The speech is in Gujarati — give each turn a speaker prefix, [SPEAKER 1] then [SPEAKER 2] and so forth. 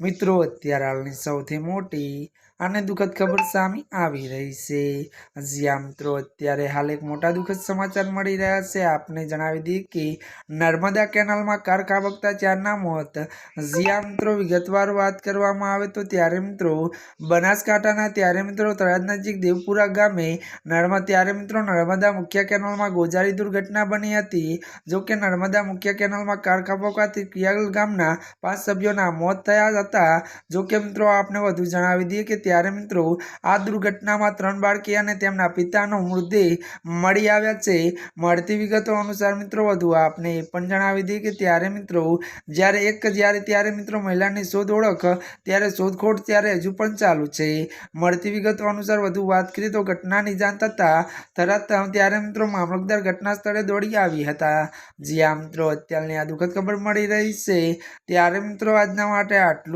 [SPEAKER 1] મિત્રો, અત્યારે હાલની સૌથી મોટી અને દુઃખદ ખબર સામે આવી રહી છે. જ્યાં મિત્રો, અત્યારે હાલ એક મોટા દુઃખદ સમાચાર મળી રહ્યા છે. આપને જણાવી દઈએ કે નર્મદા કેનાલમાં કાર ખાબકતા ચારના મોત. જ્યાં મિત્રો, વિગતવાર વાત કરવામાં આવે તો ત્યારે, મિત્રો, બનાસકાંઠાના ત્યારે, મિત્રો, તળાજ નજીક દેવપુરા ગામે નર્મદા, ત્યારે, મિત્રો, નર્મદા મુખ્ય કેનાલમાં ગોજારી દુર્ઘટના બની હતી. જો કે નર્મદા મુખ્ય કેનાલમાં કાર ખાબકવાથી કિયાલ ગામના પાંચ સભ્યોના મોત થયા હતા. જો કે મિત્રો આપને વધુ જણાવી દઈએ કે ત્યારે મિત્રો આ દુર્ઘટનામાં ત્રણ બાળકી અને તેમના પિતાનો મૃતદેહ મળી આવ્યા છે. મળતી વિગતો અનુસાર મિત્રો વધુ આપને એ પણ જણાવી દઈએ કે ત્યારે મિત્રો જ્યારે એક જ્યારે ત્યારે મિત્રો મહિલાની શોધ ઓળખ, ત્યારે શોધખોળ ત્યારે હજુ પણ ચાલુ છે. મળતી વિગતો અનુસાર વધુ વાત કરીએ તો ઘટનાની જાણ થતાં તરત ત્યારે મિત્રો મામલતદાર ઘટના સ્થળે દોડી આવી હતા. જ્યાં મિત્રો, અત્યારની આ દુઃખદ ખબર મળી રહી છે. ત્યારે મિત્રો આજના માટે આટલું